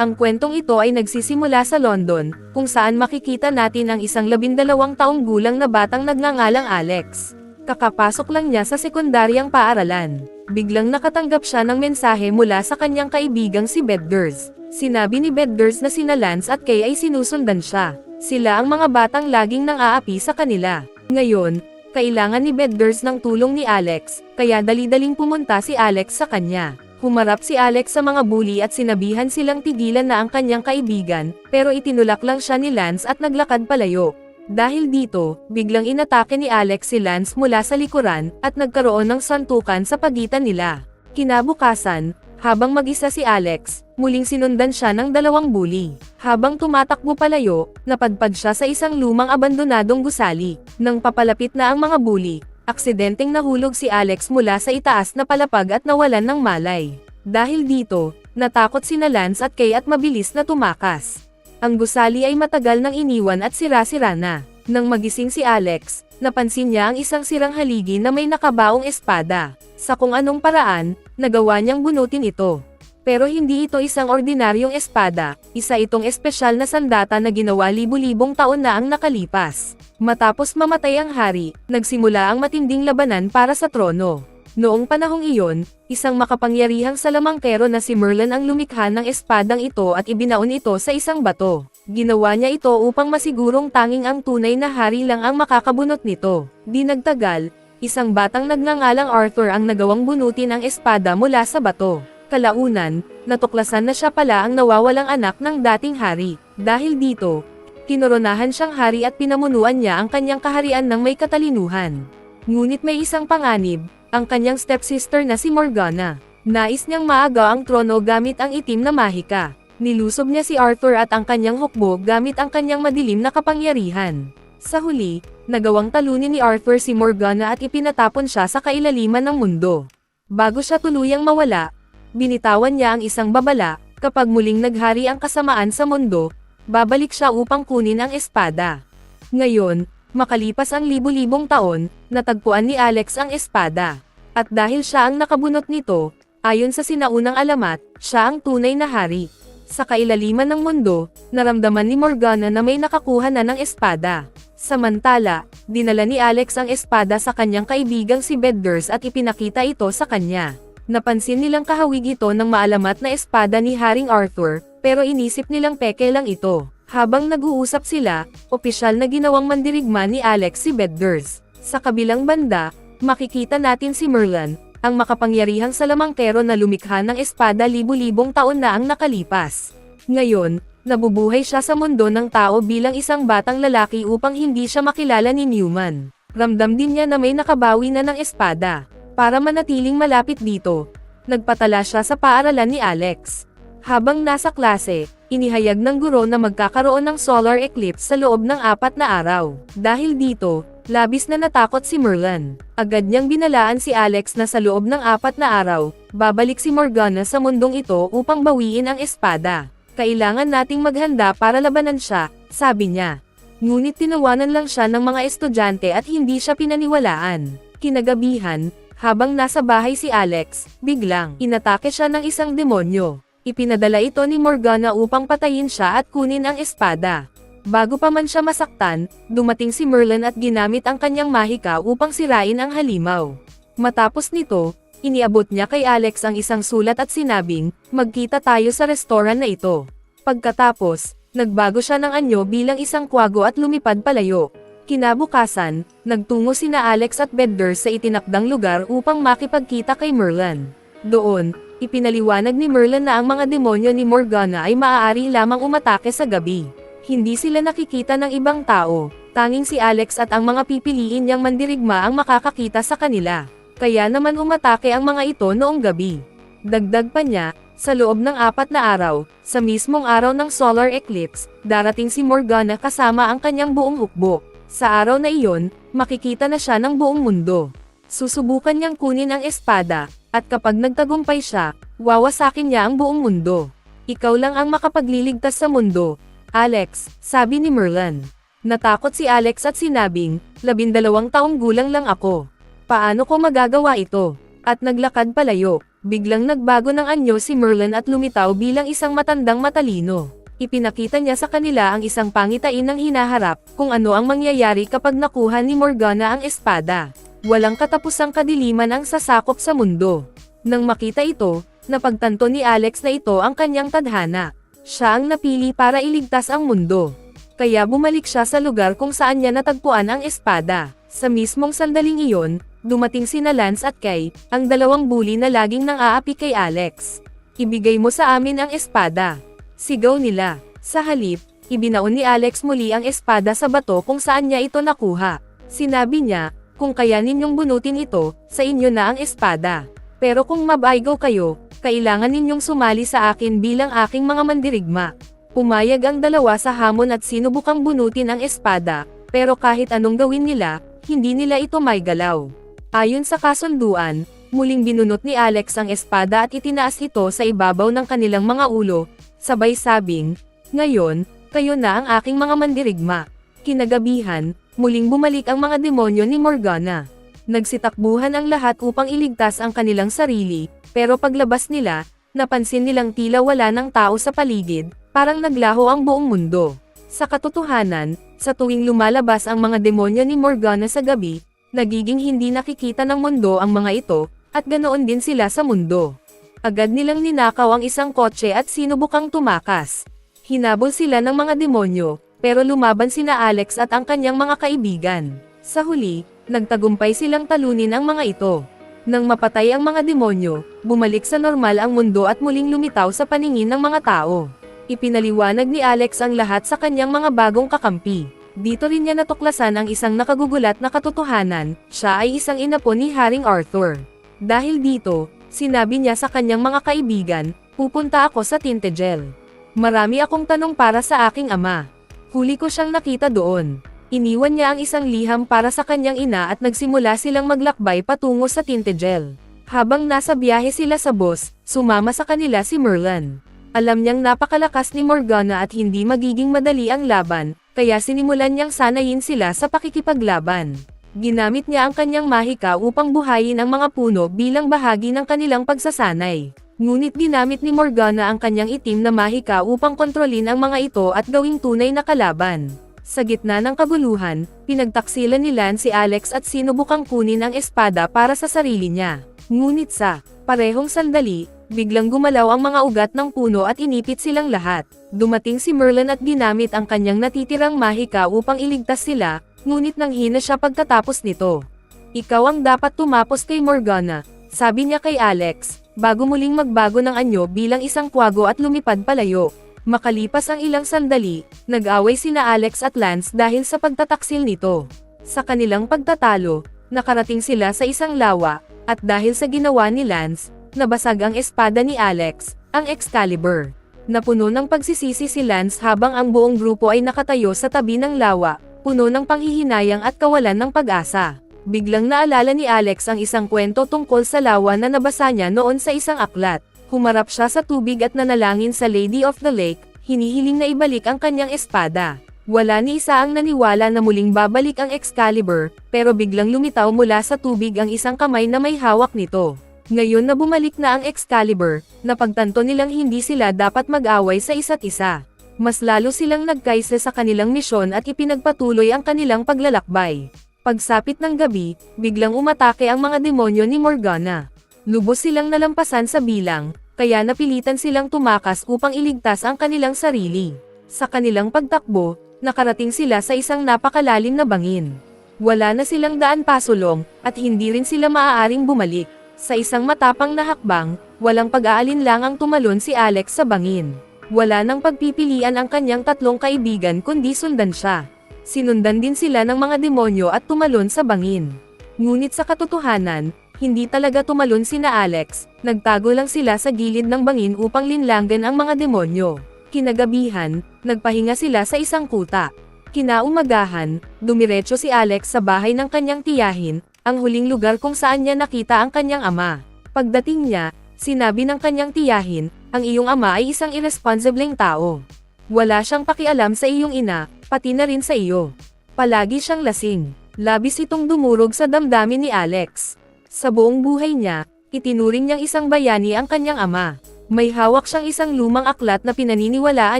Ang kwentong ito ay nagsisimula sa London, kung saan makikita natin ang isang labindalawang taong gulang na batang nagngangalang Alex. Kakapasok lang niya sa sekundaryang paaralan. Biglang nakatanggap siya ng mensahe mula sa kanyang kaibigang si Bedgers. Sinabi ni Bedgers na sina Lance at Kay ay sinusundan siya. Sila ang mga batang laging nang aapi sa kanila. Ngayon, kailangan ni Bedgers ng tulong ni Alex, kaya dali-daling pumunta si Alex sa kanya. Humarap si Alex sa mga bully at sinabihan silang tigilan na ang kanyang kaibigan, pero itinulak lang siya ni Lance at naglakad palayo. Dahil dito, biglang inatake ni Alex si Lance mula sa likuran, at nagkaroon ng santukan sa pagitan nila. Kinabukasan, habang mag-isa si Alex, muling sinundan siya ng dalawang bully. Habang tumatakbo palayo, napadpad siya sa isang lumang abandonadong gusali. Nang papalapit na ang mga bully, aksidenteng nahulog si Alex mula sa itaas na palapag at nawalan ng malay. Dahil dito, natakot si Lance at Kay at mabilis na tumakas. Ang gusali ay matagal nang iniwan at sira-sira na. Nang magising si Alex, napansin niya ang isang sirang haligi na may nakabaong espada. Sa kung anong paraan, nagawa niyang bunutin ito. Pero hindi ito isang ordinaryong espada, isa itong espesyal na sandata na ginawa libu-libong taon na ang nakalipas. Matapos mamatay ang hari, nagsimula ang matinding labanan para sa trono. Noong panahong iyon, isang makapangyarihang salamangkero na si Merlin ang lumikha ng espadang ito at ibinaon ito sa isang bato. Ginawa niya ito upang masigurong tanging ang tunay na hari lang ang makakabunot nito. Di nagtagal, isang batang nagngangalang Arthur ang nagawang bunutin ang espada mula sa bato. Kalaunan, natuklasan na siya pala ang nawawalang anak ng dating hari. Dahil dito, kinoronahan siyang hari at pinamunuan niya ang kanyang kaharian ng may katalinuhan. Ngunit may isang panganib, ang kanyang stepsister na si Morgana. Nais niyang maaga ang trono gamit ang itim na mahika. Nilusob niya si Arthur at ang kanyang hukbo gamit ang kanyang madilim na kapangyarihan. Sa huli, nagawang talunin ni Arthur si Morgana at ipinatapon siya sa kailaliman ng mundo. Bago siya tuluyang mawala, binitawan niya ang isang babala, kapag muling naghari ang kasamaan sa mundo, babalik siya upang kunin ang espada. Ngayon, makalipas ang libu-libong taon, natagpuan ni Alex ang espada. At dahil siya ang nakabunot nito, ayon sa sinaunang alamat, siya ang tunay na hari. Sa kailaliman ng mundo, naramdaman ni Morgana na may nakakuha na ng espada. Samantala, dinala ni Alex ang espada sa kanyang kaibigang si Bedgers at ipinakita ito sa kanya. Napansin nilang kahawig ito ng maalamat na espada ni Haring Arthur, pero inisip nilang peke lang ito. Habang nag-uusap sila, opisyal na ginawang mandirigma ni Alex si Bedgers. Sa kabilang banda, makikita natin si Merlin, ang makapangyarihang salamangkero na lumikha ng espada libu-libong taon na ang nakalipas. Ngayon, nabubuhay siya sa mundo ng tao bilang isang batang lalaki upang hindi siya makilala ni Newman. Ramdam din niya na may nakabawi na ng espada. Para manatiling malapit dito, nagpatala siya sa paaralan ni Alex. Habang nasa klase, inihayag ng guro na magkakaroon ng solar eclipse sa loob ng apat na araw. Dahil dito, labis na natakot si Merlin. Agad niyang binalaan si Alex na sa loob ng apat na araw, babalik si Morgana sa mundong ito upang bawiin ang espada. Kailangan nating maghanda para labanan siya, sabi niya. Ngunit tinawanan lang siya ng mga estudyante at hindi siya pinaniwalaan. Kinagabihan, habang nasa bahay si Alex, biglang inatake siya ng isang demonyo. Ipinadala ito ni Morgana upang patayin siya at kunin ang espada. Bago pa man siya masaktan, dumating si Merlin at ginamit ang kanyang mahika upang sirain ang halimaw. Matapos nito, iniabot niya kay Alex ang isang sulat at sinabing, magkita tayo sa restoran na ito. Pagkatapos, nagbago siya ng anyo bilang isang kwago at lumipad palayo. Kinabukasan, nagtungo sina Alex at Bedgers sa itinakdang lugar upang makipagkita kay Merlin. Doon, ipinaliwanag ni Merlin na ang mga demonyo ni Morgana ay maaari lamang umatake sa gabi. Hindi sila nakikita ng ibang tao, tanging si Alex at ang mga pipiliin niyang mandirigma ang makakakita sa kanila. Kaya naman umatake ang mga ito noong gabi. Dagdag pa niya, sa loob ng apat na araw, sa mismong araw ng solar eclipse, darating si Morgana kasama ang kanyang buong hukbo. Sa araw na iyon, makikita na siya ng buong mundo. Susubukan niyang kunin ang espada, at kapag nagtagumpay siya, wawasakin niya ang buong mundo. Ikaw lang ang makapagliligtas sa mundo, Alex, sabi ni Merlin. Natakot si Alex at sinabing, labindalawang taong gulang lang ako. Paano ko magagawa ito? At naglakad palayo. Biglang nagbago ng anyo si Merlin at lumitaw bilang isang matandang matalino. Ipinakita niya sa kanila ang isang pangitain ng hinaharap, kung ano ang mangyayari kapag nakuha ni Morgana ang espada. Walang katapusang kadiliman ang sasakop sa mundo. Nang makita ito, napagtanto ni Alex na ito ang kanyang tadhana. Siya ang napili para iligtas ang mundo. Kaya bumalik siya sa lugar kung saan niya natagpuan ang espada. Sa mismong sandaling iyon, dumating sina Lance at Kay, ang dalawang bully na laging nang aapi kay Alex. Ibigay mo sa amin ang espada. Sigaw nila. Sa halip, ibinaon ni Alex muli ang espada sa bato kung saan niya ito nakuha. Sinabi niya, kung kaya ninyong bunutin ito, sa inyo na ang espada. Pero kung mabaigaw kayo, kailangan ninyong sumali sa akin bilang aking mga mandirigma. Pumayag ang dalawa sa hamon at sinubukang bunutin ang espada, pero kahit anong gawin nila, hindi nila ito may galaw. Ayon sa kasunduan, muling binunot ni Alex ang espada at itinaas ito sa ibabaw ng kanilang mga ulo, sabay sabing, Ngayon, kayo na ang aking mga mandirigma. Kinagabihan, muling bumalik ang mga demonyo ni Morgana. Nagsitakbuhan ang lahat upang iligtas ang kanilang sarili, pero paglabas nila, napansin nilang tila wala ng tao sa paligid, parang naglaho ang buong mundo. Sa katotohanan, sa tuwing lumalabas ang mga demonyo ni Morgana sa gabi, nagiging hindi nakikita ng mundo ang mga ito, at ganoon din sila sa mundo. Agad nilang ninakaw ang isang kotse at sinubukang tumakas. Hinabol sila ng mga demonyo, pero lumaban sina Alex at ang kanyang mga kaibigan. Sa huli, nagtagumpay silang talunin ang mga ito. Nang mapatay ang mga demonyo, bumalik sa normal ang mundo at muling lumitaw sa paningin ng mga tao. Ipinaliwanag ni Alex ang lahat sa kanyang mga bagong kakampi. Dito rin niya natuklasan ang isang nakagugulat na katotohanan, siya ay isang inapo ni Haring Arthur. Dahil dito, sinabi niya sa kanyang mga kaibigan, pupunta ako sa Tintagel. Marami akong tanong para sa aking ama. Huli ko siyang nakita doon. Iniwan niya ang isang liham para sa kanyang ina at nagsimula silang maglakbay patungo sa Tintagel. Habang nasa biyahe sila sa bus, sumama sa kanila si Merlin. Alam niyang napakalakas ni Morgana at hindi magiging madali ang laban, kaya sinimulan niyang sanayin sila sa pakikipaglaban. Ginamit niya ang kanyang mahika upang buhayin ang mga puno bilang bahagi ng kanilang pagsasanay. Ngunit ginamit ni Morgana ang kanyang itim na mahika upang kontrolin ang mga ito at gawing tunay na kalaban. Sa gitna ng kaguluhan, pinagtaksilan ni Lance si Alex at sinubukang kunin ang espada para sa sarili niya. Ngunit sa parehong sandali, biglang gumalaw ang mga ugat ng puno at inipit silang lahat. Dumating si Merlin at ginamit ang kanyang natitirang mahika upang iligtas sila, ngunit nanghina siya pagkatapos nito. Ikaw ang dapat tumapos kay Morgana, sabi niya kay Alex, bago muling magbago ng anyo bilang isang kwago at lumipad palayo. Makalipas ang ilang sandali, nag-away sina Alex at Lance dahil sa pagtataksil nito. Sa kanilang pagtatalo, nakarating sila sa isang lawa, at dahil sa ginawa ni Lance, nabasag ang espada ni Alex, ang Excalibur. Napuno ng pagsisisi si Lance habang ang buong grupo ay nakatayo sa tabi ng lawa, puno ng panghihinayang at kawalan ng pag-asa. Biglang naalala ni Alex ang isang kwento tungkol sa lawa na nabasa niya noon sa isang aklat. Humarap siya sa tubig at nanalangin sa Lady of the Lake, hinihiling na ibalik ang kanyang espada. Wala ni isa ang naniwala na muling babalik ang Excalibur, pero biglang lumitaw mula sa tubig ang isang kamay na may hawak nito. Ngayon na bumalik na ang Excalibur, napagtanto nilang hindi sila dapat mag-away sa isa't isa. Mas lalo silang nagkaisa sa kanilang misyon at ipinagpatuloy ang kanilang paglalakbay. Pagsapit ng gabi, biglang umatake ang mga demonyo ni Morgana. Lubos silang nalampasan sa bilang, kaya napilitan silang tumakas upang iligtas ang kanilang sarili. Sa kanilang pagtakbo, nakarating sila sa isang napakalalim na bangin. Wala na silang daan pasulong, at hindi rin sila maaaring bumalik. Sa isang matapang na hakbang, walang pag-aalin ang tumalon si Alex sa bangin. Wala nang pagpipilian ang kanyang tatlong kaibigan kundi sundan siya. Sinundan din sila ng mga demonyo at tumalon sa bangin. Ngunit sa katotohanan, hindi talaga tumalon sina Alex, nagtago lang sila sa gilid ng bangin upang linlanggan ang mga demonyo. Kinagabihan, nagpahinga sila sa isang kuta. Kinaumagahan, dumiretso si Alex sa bahay ng kanyang tiyahin, ang huling lugar kung saan niya nakita ang kanyang ama. Pagdating niya, sinabi ng kanyang tiyahin, ang iyong ama ay isang irresponsibleng tao. Wala siyang pakialam sa iyong ina, pati na rin sa iyo. Palagi siyang lasing. Labis itong dumurog sa damdamin ni Alex. Sa buong buhay niya, Itinuring niyang isang bayani ang kanyang ama. May hawak siyang isang lumang aklat na pinaniniwalaan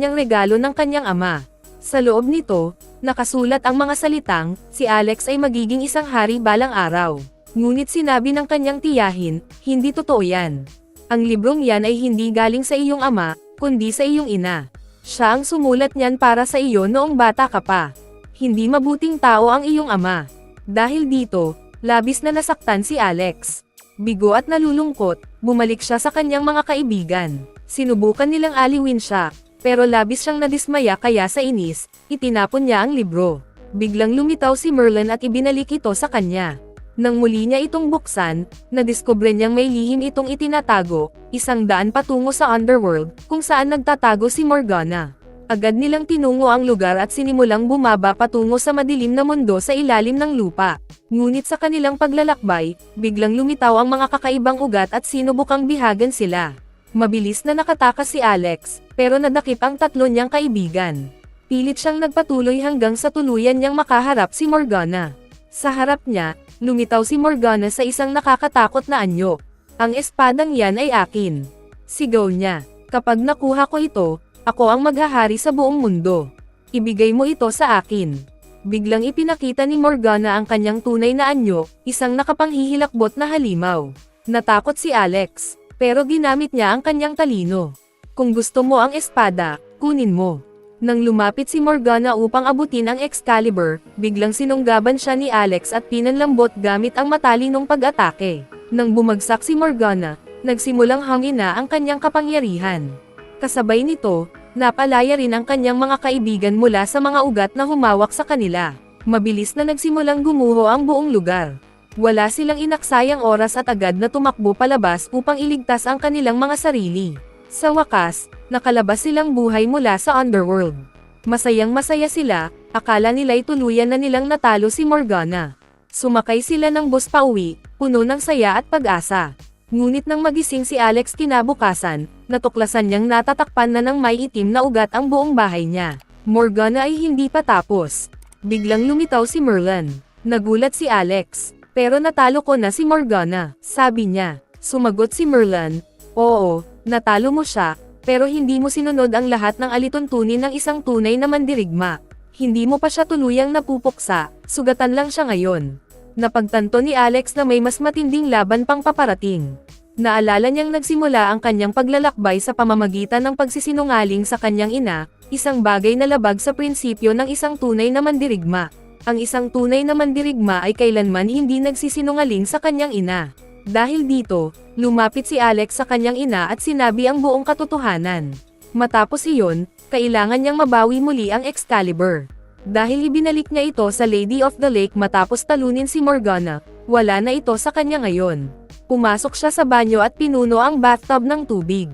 niyang regalo ng kanyang ama. Sa loob nito, nakasulat ang mga salitang, si Alex ay magiging isang hari balang araw. Ngunit sinabi ng kanyang tiyahin, hindi totoo yan. Ang librong yan ay hindi galing sa iyong ama, kundi sa iyong ina. Siya ang sumulat niyan para sa iyo noong bata ka pa. Hindi mabuting tao ang iyong ama. Dahil dito, labis na nasaktan si Alex. Bigo at nalulungkot, bumalik siya sa kanyang mga kaibigan. Sinubukan nilang aliwin siya, pero labis siyang nadismaya kaya sa inis, itinapon niya ang libro. Biglang lumitaw si Merlin at ibinalik ito sa kanya. Nang muli niya itong buksan, nadiskubre niyang may lihim itong itinatago, isang daan patungo sa underworld, kung saan nagtatago si Morgana. Agad nilang tinungo ang lugar at sinimulang bumaba patungo sa madilim na mundo sa ilalim ng lupa. Ngunit sa kanilang paglalakbay, biglang lumitaw ang mga kakaibang ugat at sinubukang bihagan sila. Mabilis na nakatakas si Alex, pero nadakip ang tatlo niyang kaibigan. Pilit siyang nagpatuloy hanggang sa tuluyan niyang makaharap si Morgana. Sa harap niya, lumitaw si Morgana sa isang nakakatakot na anyo. Ang espadang yan ay akin. Sigaw niya, kapag nakuha ko ito, ako ang maghahari sa buong mundo. Ibigay mo ito sa akin. Biglang ipinakita ni Morgana ang kanyang tunay na anyo, isang nakapanghihilakbot na halimaw. Natakot si Alex, pero ginamit niya ang kanyang talino. Kung gusto mo ang espada, kunin mo. Nang lumapit si Morgana upang abutin ang Excalibur, biglang sinunggaban siya ni Alex at pinanlambot gamit ang matalinong pag-atake. Nang bumagsak si Morgana, nagsimulang hangin na ang kanyang kapangyarihan. Kasabay nito, napalaya rin ang kanyang mga kaibigan mula sa mga ugat na humawak sa kanila. Mabilis na nagsimulang gumuho ang buong lugar. Wala silang inaksayang oras at agad na tumakbo palabas upang iligtas ang kanilang mga sarili. Sa wakas, nakalabas silang buhay mula sa underworld. Masayang masaya sila, akala nila'y tuluyan na nilang natalo si Morgana. Sumakay sila ng bus pauwi, puno ng saya at pag-asa. Ngunit nang magising si Alex kinabukasan, natuklasan niyang natatakpan na ng may itim na ugat ang buong bahay niya. Morgana ay hindi pa tapos. Biglang lumitaw si Merlin. Nagulat si Alex. Pero natalo ko na si Morgana, sabi niya. Sumagot si Merlin, Oo, natalo mo siya, pero hindi mo sinunod ang lahat ng alituntunin ng isang tunay na mandirigma. Hindi mo pa siya tuluyang napupuksa, sugatan lang siya ngayon. Napagtanto ni Alex na may mas matinding laban pang paparating. Naalala niyang nagsimula ang kanyang paglalakbay sa pamamagitan ng pagsisinungaling sa kanyang ina, isang bagay na labag sa prinsipyo ng isang tunay na mandirigma. Ang isang tunay na mandirigma ay kailanman hindi nagsisinungaling sa kanyang ina. Dahil dito, lumapit si Alex sa kanyang ina at sinabi ang buong katotohanan. Matapos iyon, kailangan niyang mabawi muli ang Excalibur. Dahil ibinalik niya ito sa Lady of the Lake matapos talunin si Morgana, wala na ito sa kanya ngayon. Pumasok siya sa banyo at pinuno ang bathtub ng tubig.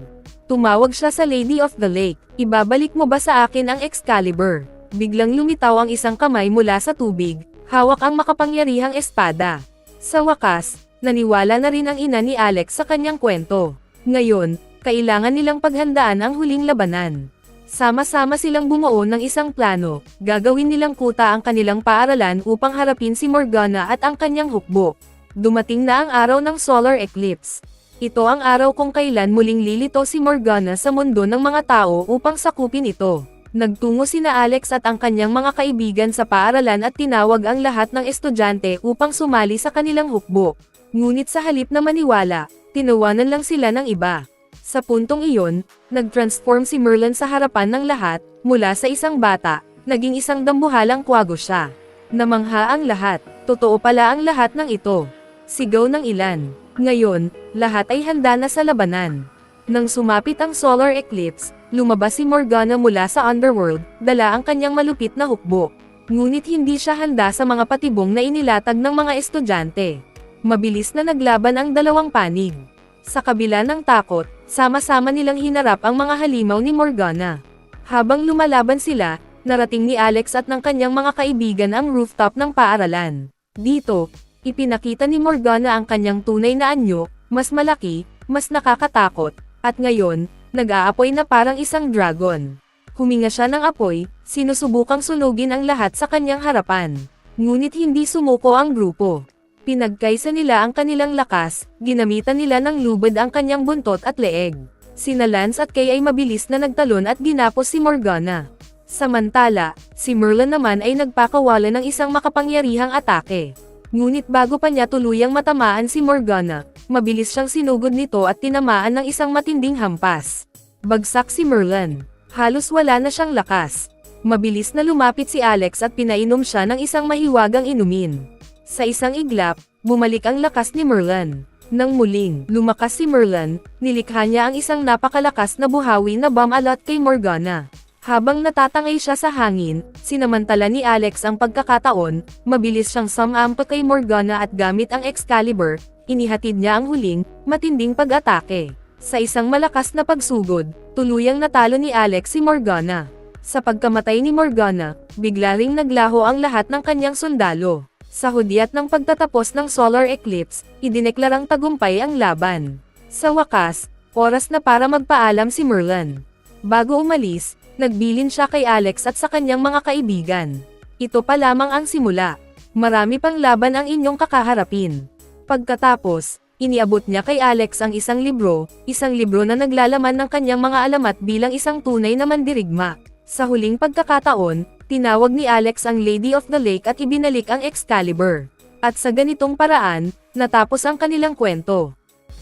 Tumawag siya sa Lady of the Lake, ibabalik mo ba sa akin ang Excalibur? Biglang lumitaw ang isang kamay mula sa tubig, hawak ang makapangyarihang espada. Sa wakas, naniwala na rin ang ina ni Alex sa kanyang kwento. Ngayon, kailangan nilang paghandaan ang huling labanan. Sama-sama silang bumuo ng isang plano, gagawin nilang kuta ang kanilang paaralan upang harapin si Morgana at ang kanyang hukbo. Dumating na ang araw ng solar eclipse. Ito ang araw kung kailan muling lilito si Morgana sa mundo ng mga tao upang sakupin ito. Nagtungo sina Alex at ang kanyang mga kaibigan sa paaralan at tinawag ang lahat ng estudyante upang sumali sa kanilang hukbo. Ngunit sa halip na maniwala, tinawanan lang sila ng iba. Sa puntong iyon, nag-transform si Merlin sa harapan ng lahat, mula sa isang bata, naging isang dambuhalang kwago siya. Namangha ang lahat, totoo pala ang lahat ng ito. Sigaw ng ilan. Ngayon, lahat ay handa na sa labanan. Nang sumapit ang solar eclipse, lumabas si Morgana mula sa underworld, dala ang kanyang malupit na hukbo. Ngunit hindi siya handa sa mga patibong na inilatag ng mga estudyante. Mabilis na naglaban ang dalawang panig. Sa kabila ng takot, sama-sama nilang hinarap ang mga halimaw ni Morgana. Habang lumalaban sila, narating ni Alex at ng kanyang mga kaibigan ang rooftop ng paaralan. Dito, ipinakita ni Morgana ang kanyang tunay na anyo, mas malaki, mas nakakatakot, at ngayon, nag-aapoy na parang isang dragon. Huminga siya ng apoy, sinusubukang sunugin ang lahat sa kanyang harapan. Ngunit hindi sumuko ang grupo. Pinagkaisa nila ang kanilang lakas, ginamitan nila ng lubid ang kanyang buntot at leeg. Sina Lance at Kay ay mabilis na nagtalon at ginapos si Morgana. Samantala, si Merlin naman ay nagpakawala ng isang makapangyarihang atake. Ngunit bago pa niya tuluyang matamaan si Morgana, mabilis siyang sinugod nito at tinamaan ng isang matinding hampas. Bagsak si Merlin. Halos wala na siyang lakas. Mabilis na lumapit si Alex at pinainom siya ng isang mahiwagang inumin. Sa isang iglap, bumalik ang lakas ni Merlin. Nang muling lumakas si Merlin, nilikha niya ang isang napakalakas na buhawi na bomb alot kay Morgana. Habang natatangay siya sa hangin, sinamantala ni Alex ang pagkakataon, mabilis siyang sumampa kay Morgana at gamit ang Excalibur, inihatid niya ang huling, matinding pag-atake. Sa isang malakas na pagsugod, tuluyang natalo ni Alex si Morgana. Sa pagkamatay ni Morgana, bigla ring naglaho ang lahat ng kanyang sundalo. Sa hudyat ng pagtatapos ng solar eclipse, idineklarang tagumpay ang laban. Sa wakas, oras na para magpaalam si Merlin. Bago umalis, nagbilin siya kay Alex at sa kanyang mga kaibigan. Ito pa lamang ang simula. Marami pang laban ang inyong kakaharapin. Pagkatapos, iniabot niya kay Alex ang isang libro, isang libro na naglalaman ng kanyang mga alamat bilang isang tunay na mandirigma. Sa huling pagkakataon, tinawag ni Alex ang Lady of the Lake at ibinalik ang Excalibur. At sa ganitong paraan, natapos ang kanilang kwento.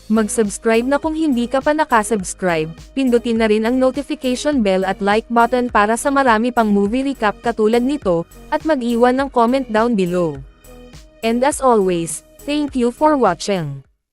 Mag-subscribe na kung hindi ka pa nakasubscribe, pindutin na rin ang notification bell at like button para sa marami pang movie recap katulad nito, at mag-iwan ng comment down below. And as always, thank you for watching.